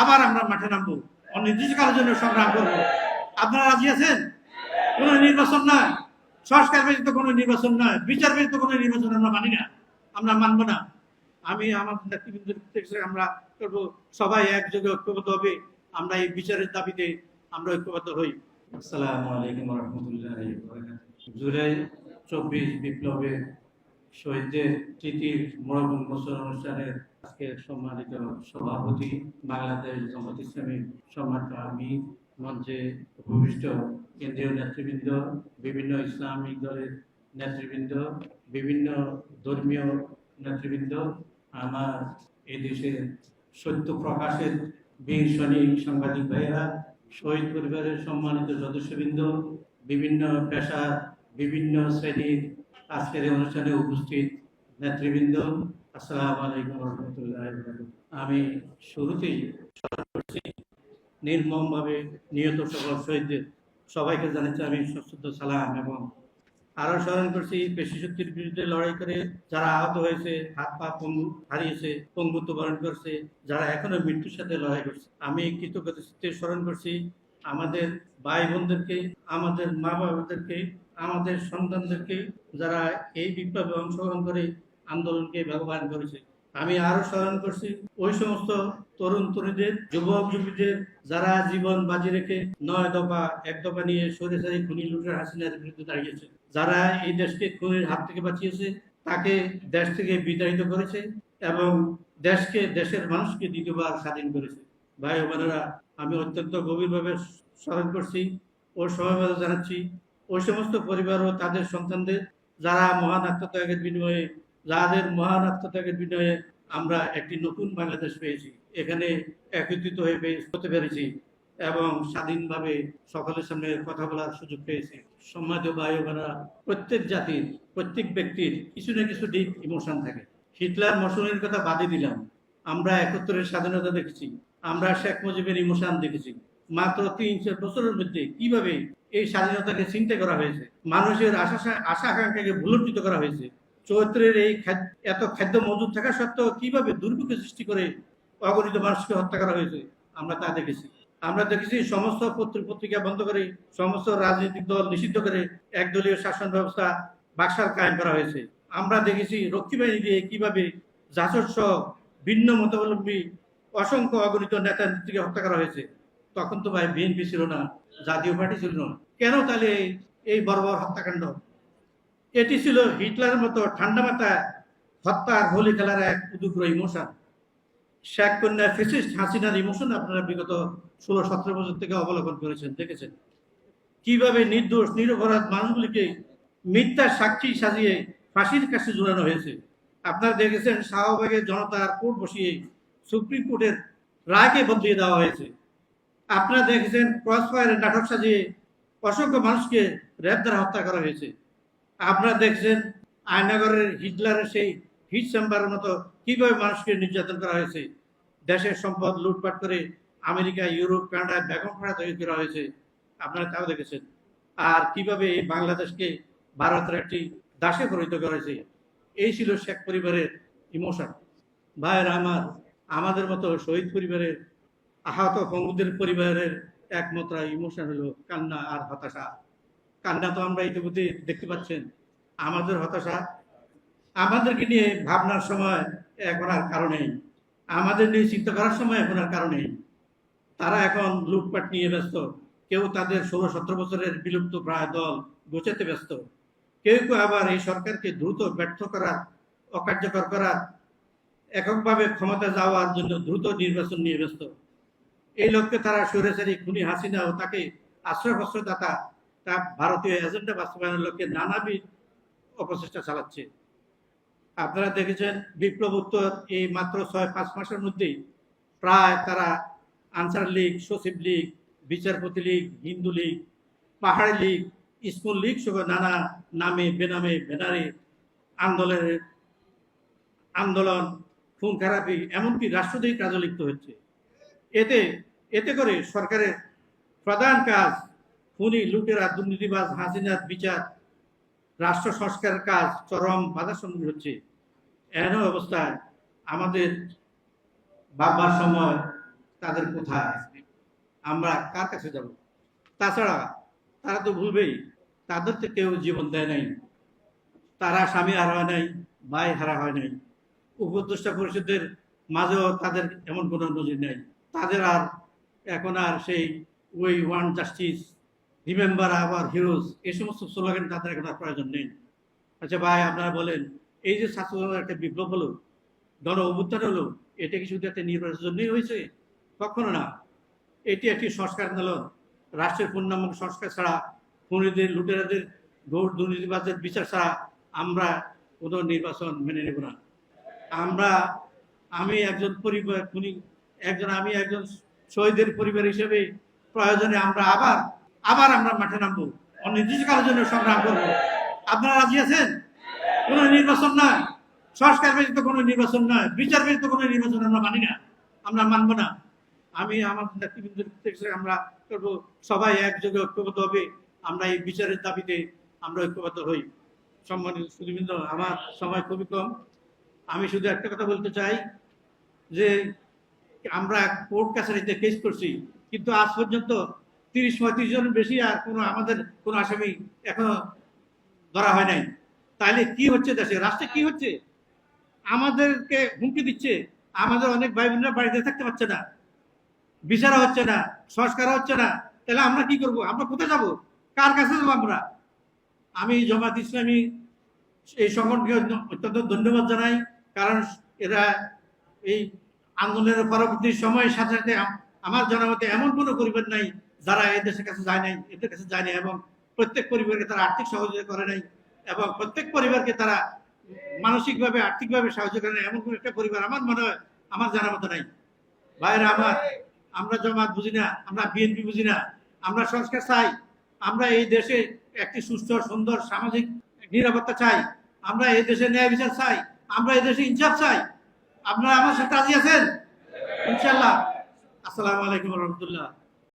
আবার আমরা মাঠে নামবো। অনির্দিষ্টকালের জন্য সংগ্রাম করব। আপনারা রাজি আছেন? কোনো নির্বাচন নয়। সংস্কার ব্যতীত কোনো নির্বাচন নয়। বিচার ব্যতীত কোনো নির্বাচন আমরা মানি না। আমরা মানবো না। আমি আমার নেতৃবৃন্দের আমরা করব। সবাই একযোগে ঐক্যবদ্ধ হবে। আমরা এই বিচারের দাবিতে আমরা ঐক্যবদ্ধ হই। আসসালামু আলাইকুম রহমতুল্লাহ জুলাই চব্বিশ বিপ্লবের শহীদদের স্মৃতির উন্মোচন অনুষ্ঠানের আজকে সম্মানিত সভাপতি, বাংলাদেশ জামাত ইসলামী সম্মানিত আমি মঞ্চে ভূমিষ্ঠ কেন্দ্রীয় নেতৃবৃন্দ, বিভিন্ন ইসলামিক দলের নেতৃবৃন্দ, বিভিন্ন ধর্মীয় নেতৃবৃন্দ, আমার এই দেশের সত্য প্রকাশের বীর সৈনিক সাংবাদিক ভাইয়েরা, শহীদ পরিবারের সম্মানিত সদস্যবৃন্দ, বিভিন্ন পেশার বিভিন্ন শ্রেণির আজকের এই অনুষ্ঠানে উপস্থিত নেতৃবৃন্দ, আসসালামু আলাইকুম রহমতুল্লাহ আমি শুরুতেই নির্মমভাবে নিহত সকল শহীদদের সবাইকে জানাচ্ছি আমি সশ্রদ্ধ সালাম এবং আরও স্মরণ করছি, পেশি শক্তির বিরুদ্ধে লড়াই করে যারা আহত হয়েছে, হাত পা পঙ্গু হারিয়েছে, পঙ্গুত্ব বরণ করছে, যারা এখনও মৃত্যুর সাথে লড়াই করছে। আমি কৃতজ্ঞতা স্মরণ করছি, আমাদের ভাই বোনদেরকে, আমাদের মা বাবাদেরকে আমাদের সন্তানদেরকে যারা এই বিপ্লবে অংশগ্রহণ করে আন্দোলনকে ব্যবহার করেছে। আমি আরও স্মরণ করছি, ওই সমস্ত তরুণ তরুণীদের, যুবক যুবতীদের যারা জীবন বাজি রেখে নয় দফা, এক দফা নিয়ে সরে সারি খুনি লুটের হাসিনার বিরুদ্ধে দাঁড়িয়েছে। যারা এই দেশকে খুনির হাত থেকে বাঁচিয়েছে, তাকে দেশ থেকে বিতাড়িত করেছে এবং দেশকে, দেশের মানুষকে দ্বিতীয়বার স্বাধীন করেছে। ভাই বোনেরা, আমি অত্যন্ত গভীরভাবে স্মরণ করছি ও সমবেদনা জানাচ্ছি ওই সমস্ত পরিবার ও তাদের সন্তানদের যারা মহান আত্মত্যাগের বিনিময়ে যাদের মহান আত্মত্যাগের বিনিময়ে আমরা একটি নতুন বাংলাদেশ পেয়েছি। এখানে একত্রিত হয়ে হতে পেরেছি এবং স্বাধীনভাবে সকলের সামনে কথা বলার সুযোগ পেয়েছি। সম্মানিত ও বোনেরা, প্রত্যেক জাতির প্রত্যেক ব্যক্তির কিছু না কিছু দিক ইমোশন থাকে। হিটলার মশনের কথা বাদে দিলাম। আমরা একাত্তরের স্বাধীনতা দেখেছি। আমরা শেখ মুজিবের ইমোশন দেখেছি। মাত্র তিন চার বছরের মধ্যে কীভাবে এই স্বাধীনতাকে চিন্তা করা হয়েছে? মানুষের আশা আশা আকাঙ্ক্ষাকে ভুলণ্ঠিত করা হয়েছে। চৈত্রের এই এত খাদ্য মজুদ থাকা সত্ত্বেও কীভাবে দুর্ভিক্ষ সৃষ্টি করে অগণিত মানুষকে হত্যা করা হয়েছে? আমরা তা দেখেছি। আমরা দেখেছি সমস্ত পত্র পত্রিকা বন্ধ করে সমস্ত রাজনৈতিক দল নিষিদ্ধ করে একদলীয় শাসন ব্যবস্থা বাকশাল কায়েম করা হয়েছে। আমরা দেখেছি রক্ষী বাহিনী দিয়ে কীভাবে জাসদ সহ ভিন্ন মতাবলম্বী অসংখ্য অগণিত নেতা নেত্রীকে হত্যা করা হয়েছে। তখন তো ভাই বিএনপি ছিল না, জাতীয় পার্টি ছিল না। কেন তাহলে এই- বর্বর হত্যাকাণ্ড? এটি ছিল হিটলারের মতো ঠান্ডা মাথায় হত্যার হোলি খেলার এক উদুগ্র ইমোশন। শেখ কন্যা ফেসিস্ট হাসিনার ইমোশন আপনারা বিগত ষোলো সতেরো বছর থেকে অবলোকন করেছেন, দেখেছেন? কীভাবে নির্দোষ, নিরপরাধ মানুষগুলিকে মিথ্যা সাক্ষী সাজিয়ে ফাঁসির কাছে ঝুলানো হয়েছে? আপনারা দেখেছেন শাহবাগের জনতার কোর্ট বসিয়ে সুপ্রিম কোর্টের রায়কে বদলিয়ে দেওয়া হয়েছে। আপনারা দেখেছেন ক্রস ফায়ারের নাটক সাজিয়ে অসংখ্য মানুষকে র্যাব দ্বারা হত্যা করা হয়েছে। আপনারা দেখছেন আয়নাগরের হিটলারের সেই হিট চেম্বারের মতো কীভাবে মানুষকে নির্যাতন করা হয়েছে। দেশের সম্পদ লুটপাট করে আমেরিকা, ইউরোপ, কানাডায় বেগম ফাড়া তৈরি করা হয়েছে। আপনারা তাও দেখেছেন। আর কীভাবে এই বাংলাদেশকে ভারতের একটি দাসে পরিণত করেছে এই ছিল শেখ পরিবারের ইমোশন। ভাইয়ের আমার, আমাদের মতো শহীদ পরিবারের আহত পঙ্গুদের পরিবারের একমাত্র ইমোশন হলো কান্না আর হতাশা। কান্না তো আমরা ইতিমধ্যে দেখতে পাচ্ছেন। আমাদের হতাশা, আমাদেরকে নিয়ে ভাবনার সময় এখন আর কারণ নেই। আমাদের নিয়ে চিন্তা করার সময় এখন আর কারণ নেই। তারা এখন লুটপাট নিয়ে ব্যস্ত। কেউ তাদের ষোলো সতেরো বছরের বিলুপ্ত প্রায় দল গোছাতে ব্যস্ত। কেউ কেউ আবার এই সরকারকে দ্রুত ব্যর্থ করার অকার্যকর করার এককভাবে ক্ষমতা যাওয়ার জন্য দ্রুত নির্বাচন নিয়ে ব্যস্ত। এই লক্ষ্যে তারা সরেসারি খুনি হাসিনা ও তাকে আশ্রয় প্রশ্রয়দাতা তা ভারতীয় এজেন্ডা বাস্তবায়নের লক্ষ্যে নানাবিধ অপচেষ্টা চালাচ্ছে। আপনারা দেখেছেন বিপ্লব উত্তর এই মাত্র ছয়, পাঁচ মাসের মধ্যেই প্রায় তারা আনসার লীগ, সচিব লীগ, বিচারপতি লীগ, হিন্দু লীগ, পাহাড়ি লীগ, স্কুল লীগ সহ নানা নামে, বেনামে, ব্যানারে আন্দোলনের আন্দোলন, খুন, খারাপি, এমনকি রাষ্ট্রদ্রোহী কাজে লিপ্ত হচ্ছে। এতে এতে করে সরকারের প্রধান কাজ, খুনি, লুটেরা, দুর্নীতিবাজ, হাসিনার বিচার, রাষ্ট্র সংস্কারের কাজ চরম বাধার সম্মুখীন হচ্ছে। এমন অবস্থায় আমাদের ভাববার সময় তাদের কোথায়? আমরা কার কাছে যাব? তাছাড়া তারা তো ভুলবেই, তাদের তো কেউ জীবন দেয় নাই। তারা স্বামী হারা হয় নাই, ভাই হারা হয় নাই। উপদেষ্টা পরিষদের মাঝেও তাদের এমন কোনো নজির নেই। তাদের আর এখন আর সেই ওই ওয়ান জাস্টিস, রিমেম্বার আবার হিরোজ, এই সমস্ত স্লোগান তাদের এখন আর প্রয়োজন নেই। আচ্ছা ভাই, আপনারা বলেন, এই যে ছাত্র একটা বিপ্লব হলো গণ অভ্যুত্থান হলো, এটা কি শুধু একটা নির্বাচনের জন্যই হয়েছে? কখনো না। এটি একটি সংস্কার আন্দোলন। রাষ্ট্রের পূর্ণাঙ্গ সংস্কার ছাড়া, খুনিদের, লুটেরাদের, ঘোর দুর্নীতিবাজের বিচার ছাড়া আমরা কোনো নির্বাচন মেনে নেব না। আমরা, আমি একজন পরিবার, খুনি, একজন, আমি একজন শহীদের পরিবার হিসেবে প্রয়োজনে আমরা আবার আবার আমরা মাঠে নামবো। অনির্দিষ্টকালের জন্য সংগ্রাম করব। আপনারা রাজি আছেন? কোনো নির্বাচন নয়। সংস্কার ব্যতীত কোনো নির্বাচন নয়। বিচার ব্যতীত কোনো নির্বাচন আমরা মানি না। আমরা মানবো না। আমি আমার নেতৃবৃন্দের আমরা করব। সবাই একযোগে ঐক্যবদ্ধ হবে। আমরা এই বিচারের দাবিতে আমরা ঐক্যবদ্ধ হই। সম্মানিত সুদীবৃন্দ আমার সময় খুবই কম। আমি শুধু একটা কথা বলতে চাই যে আমরা কোর্ট কাছারিতে কেস করছি, কিন্তু আজ পর্যন্ত তিরিশ পঁয়ত্রিশ জনের বেশি আর কোনো আমাদের কোনো আসামি এখনও ধরা হয় নাই। তাহলে কি হচ্ছে দেশে? রাষ্ট্রে কি হচ্ছে? আমাদেরকে হুমকি দিচ্ছে। আমাদের অনেক ভাই বোনরা বাড়িতে থাকতে পারছে না। বিচারা হচ্ছে না সংস্কার হচ্ছে না। তাহলে আমরা কি করব? আমরা কোথায় যাব? কার কাছে যাব আমরা? আমি জমাত ইসলামী এই সংগঠনকে অত্যন্ত ধন্যবাদ জানাই, কারণ এরা এই আন্দোলনের পরবর্তী সময়ের সাথে সাথে আমার জানা মতে এমন কোনো পরিবার নাই যারা এই দেশের কাছে যায় নাই, এদের কাছে যায় নাই এবং প্রত্যেক পরিবারকে তারা আর্থিক সহযোগিতা করে নাই এবং প্রত্যেক পরিবারকে তারা মানসিকভাবে, আর্থিকভাবে সাহায্য করে নাই। এমন কোনো একটা পরিবার আমার মনে হয় আমার জানা মতো নাই। ভাইরা আমার, আমরা জমাত বুঝি না, আমরা বিএনপি বুঝি না, আমরা সংস্কার চাই, আমরা এই দেশে একটি সুস্থ, সুন্দর, সামাজিক নিরাপত্তা চাই, আমরা এই দেশে ন্যায় বিচার চাই, আমরা এই দেশে ইনসাফ চাই। আপনারা আমার সাথে রাজি আছেন? ইনশাল্লাহ আসসালামু আলাইকুম রহমতুল্লাহ।